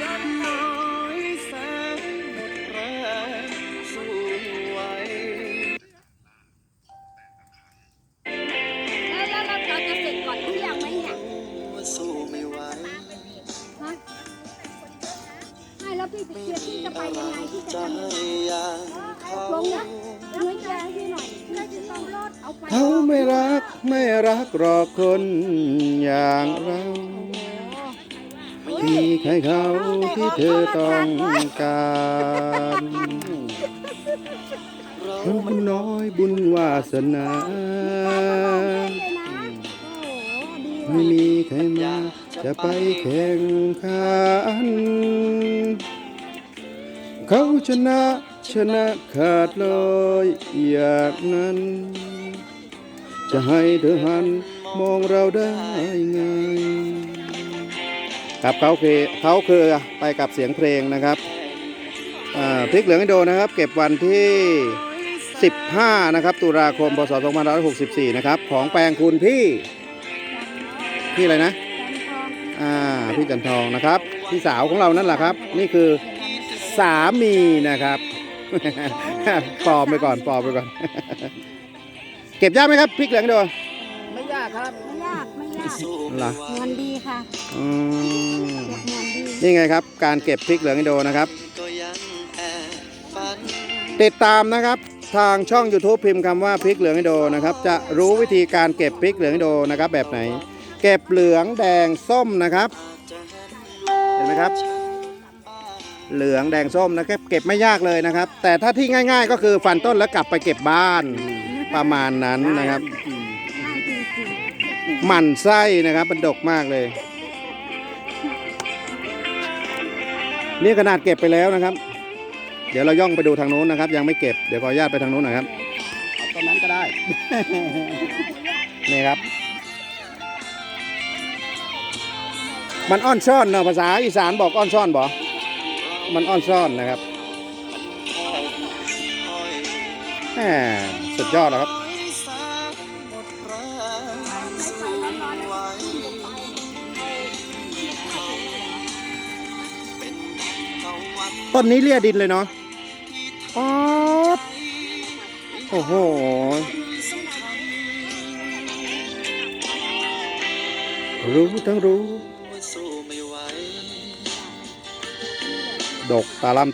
แล้วแล้วเราจะเสร็จก่อนเที่ยงไหมเนี่ยสู้ไม่ไหวฮะไม่แล้วพี่จะเตรียมพี่จะไปยังไงพี่จะทำยังไงอยางเขาลงนะเอาไว้แกให้พี่หน่อยพี่จะต้องรถเอาไป เขาไม่รักไม่รักหรอกคนอย่างเรา มีใครเขาที่เธอต้องการคนบุญน้อยบุญวาสนา ไม่มีใครมาจะไปแข่งขัน เขาชนะชนะขาดลอยอย่างนั้น จะให้เธอหันมองเราได้ไง ครับเขาคือเขาคือไปกับเสียงเพลงนะครับอ่าพริกเหลืองอินโดนะครับ เก็บวันที่ 15 นะครับ ตุลาคม พศ 2564 นะครับ ของแปลงคุณพี่ พี่อะไรนะอ่าพี่จันทองนะครับ พี่สาวของเรานั่นแหละครับ นี่คือสามีนะครับปลอมไปก่อนปลอมไปก่อน เก็บยากไหมครับพริกเหลืองอินโดไม่ยากครับไม่ยากไม่ยากสู้ เหรอเงินดีค่ะอืมเก็บเงินดีนี่ไงครับ การเก็บพริกเหลืองอินโดนะครับก็ยังแอบฝันติดตามนะครับทางช่อง YouTube พิมพ์คำว่าพริกเหลืองอินโดนะครับ จะรู้วิธีการเก็บพริกเหลืองอินโดนะครับ แบบไหน เก็บเหลืองแดงส้มนะครับ เห็นไหมครับ เหลืองแดงส้มนะครับ เก็บไม่ยากเลยนะครับ แต่ถ้าที่ง่าย ๆ ก็คือฟันต้นแล้วกลับไปเก็บบ้านประมาณนั้นนะครับง่ายจริง หมั่นไส้นะครับมันดกมากเลย นี่ขนาดเก็บไปแล้วนะครับ เดี๋ยวเราย่องไปดูทางโน้นนะครับ ยังไม่เก็บเดี๋ยวขออนุญาตไปทางโน้นหนะครับตอนนั้นก็ได้ นี่ครับ มันอ้อนซ่อนเนาะภาษาอีสานบอกอ้อนซ่อนบอกมันอ้อนซ่อนนะครับแหมสุดยอดแล้วครับ ต้นนี้เลี่ยดินเลยเนาะป๊อดโอ้โห รู้ทั้งรู้สู้ไม่ไหวดกตาล่ำ